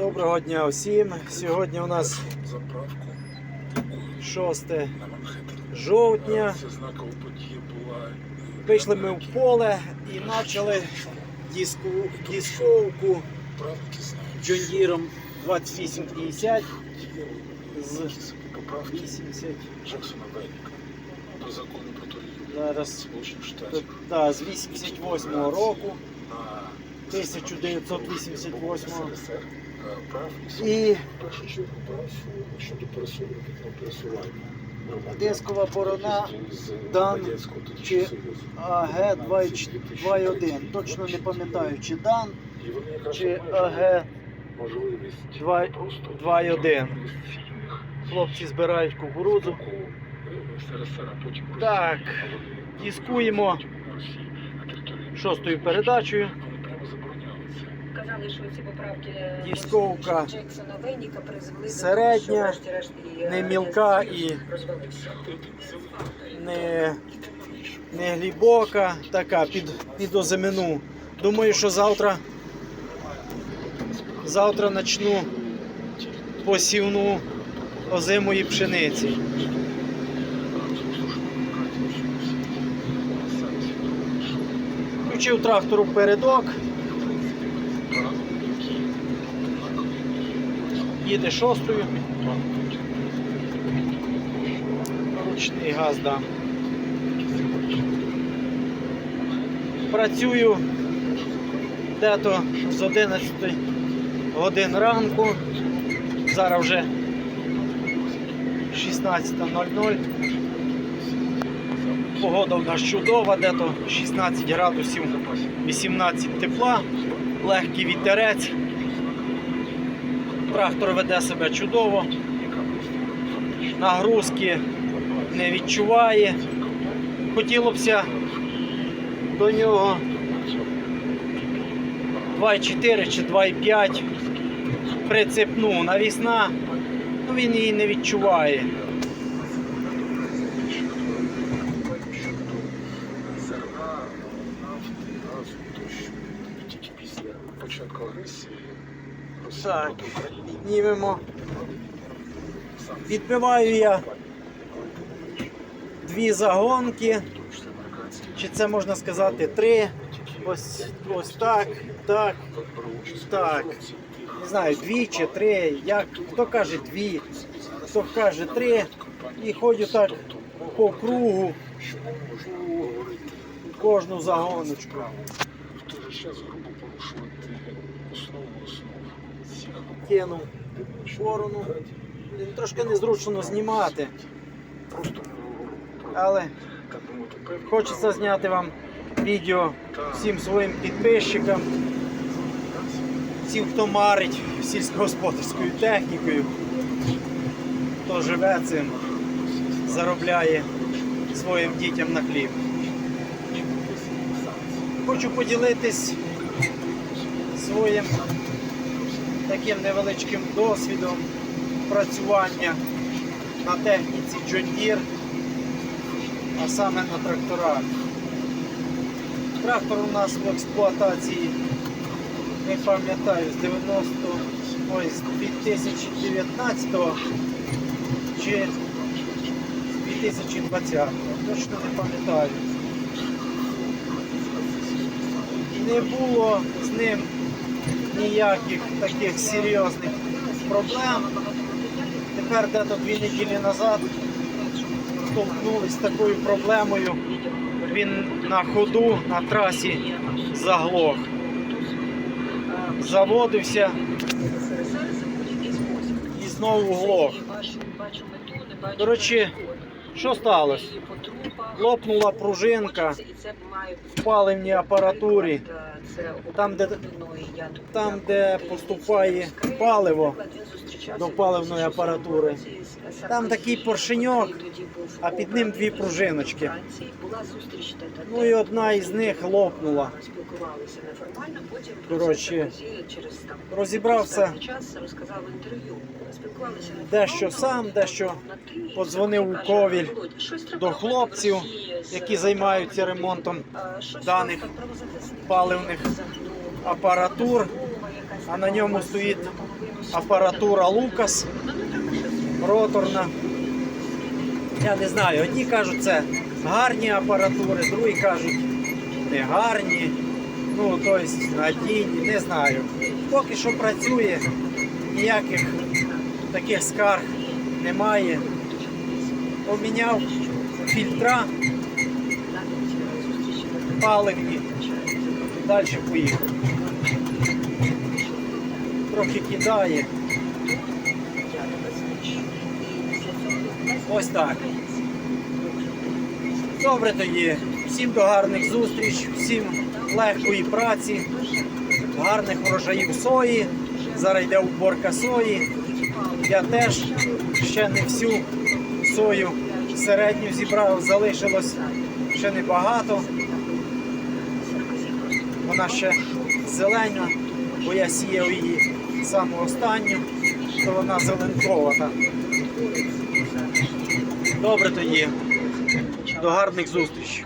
Доброго дня всім. Сьогодні у нас заправку 6 жовтня. Вийшли ми в поле і почали диску, дисковку. Джондіром 2850 з Такі собі поправки 80. Джексона Веліка до закону про торгівлю Зараз та, з 88 року, на 1988 СРСР е, прав і в першу чергу прав щодо пересування пересування. борона з Дан чи АГ 2.1. Точно не пам'ятаю, чи Дан, чи обмежують АГ можливість Два- просто 2.1. Хлопці збирають кукурудзу. е. Так, дискуємо шостою передачею. Вони прямо забороняли це. Казали, що ці поправки Дісковка Джексона Вейніка призвели середня, і не мілка і не, не глибока, така під, під озимину. Думаю, що завтра завтра почну посівну озимої пшениці. Включив трактору передок, їде шостою. Ручний газ дам. Працюю дето з 11 годин ранку. Зараз вже 16.00. Погода в нас чудова, дето 16 градусів 18 тепла, легкий вітерець. Трактор веде себе чудово, нагрузки не відчуває. Хотілося б до нього 2,4 чи 2,5 прицепну. Навісна, ну він її не відчуває. Так, піднімемо. Відбиваю я дві загонки, чи це можна сказати три. Ось, ось так, так. Так. Не знаю, дві чи три. Як, хто каже дві, хто каже три. І ходжу так по кругу кожну загоночку. В той же грубо порушувати основу основ всіх Кинув в сторону. Трошки незручно знімати, але хочеться зняти вам відео всім своїм підписчикам, всім, хто марить сільськогосподарською технікою, хто живе цим, заробляє своїм дітям на хліб. Хочу поділитись своїм таким невеличким досвідом працювання на техніці John Deere, а саме на тракторах. Трактор у нас в експлуатації, не пам'ятаю, з 90 ой, з 2019 чи з 2020, точно не пам'ятаю. Не було з ним ніяких таких серйозних проблем. Тепер дето дві неділі назад столкнулись з такою проблемою. Він на ходу на трасі заглох. Заводився і знову глох. Коротше, що сталося? Лопнула пружинка в паливній апаратурі. Там, де- Там, де поступає паливо до паливної апаратури. Там такий поршеньок, а під ним дві пружиночки. Ну і одна із них лопнула. Коротше, розібрався дещо сам, дещо подзвонив у Ковіль до хлопців, які займаються ремонтом даних паливних апаратур. а на ньому стоїть апаратура Лукас роторна. Я не знаю, одні кажуть, це гарні апаратури, другі кажуть, не гарні. Ну, тобто надійні, не знаю. Поки що працює, ніяких таких скарг немає. Поміняв фільтра паливні, далі поїхав. Трохи кидає. Ось так. Добре тоді. Всім до гарних зустріч, всім легкої праці, гарних врожаїв сої. Зараз йде уборка сої. Я теж ще не всю сою середню зібрав, залишилось ще небагато. Вона ще зелена, бо я сіяв її саму останню, то вона зеленковата. Добре тоді. До гарних зустрічей.